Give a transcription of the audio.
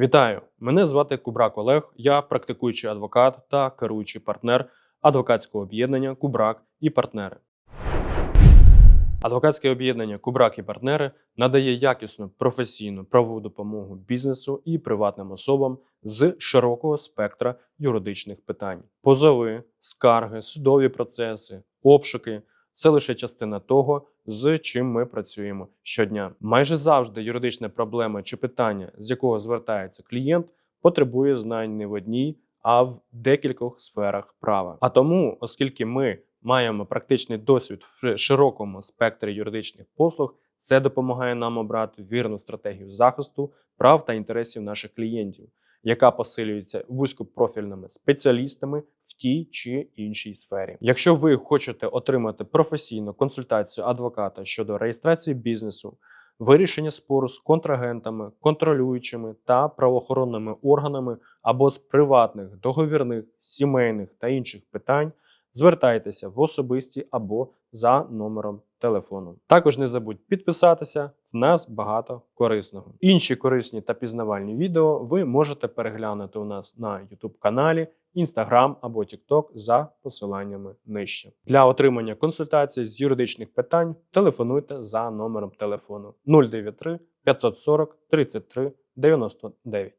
Вітаю! Мене звати Кубрак Олег. Я практикуючий адвокат та керуючий партнер адвокатського об'єднання Кубрак і партнери. Адвокатське об'єднання Кубрак і партнери надає якісну професійну правову допомогу бізнесу і приватним особам з широкого спектра юридичних питань: позови, скарги, судові процеси, обшуки це лише частина того, з чим ми працюємо щодня. Майже завжди юридична проблема чи питання, з якого звертається клієнт, потребує знань не в одній, а в декількох сферах права. А тому, оскільки ми маємо практичний досвід в широкому спектрі юридичних послуг, це допомагає нам обрати вірну стратегію захисту прав та інтересів наших клієнтів, яка посилюється вузькопрофільними спеціалістами в тій чи іншій сфері. Якщо ви хочете отримати професійну консультацію адвоката щодо реєстрації бізнесу, вирішення спору з контрагентами, контролюючими та правоохоронними органами або з приватних, договірних, сімейних та інших питань, звертайтеся в особисті або за номером телефону. Також не забудь підписатися, в нас багато корисного. Інші корисні та пізнавальні відео ви можете переглянути у нас на YouTube каналі, Instagram або TikTok за посиланнями нижче. Для отримання консультацій з юридичних питань телефонуйте за номером телефону 093 540 33 99.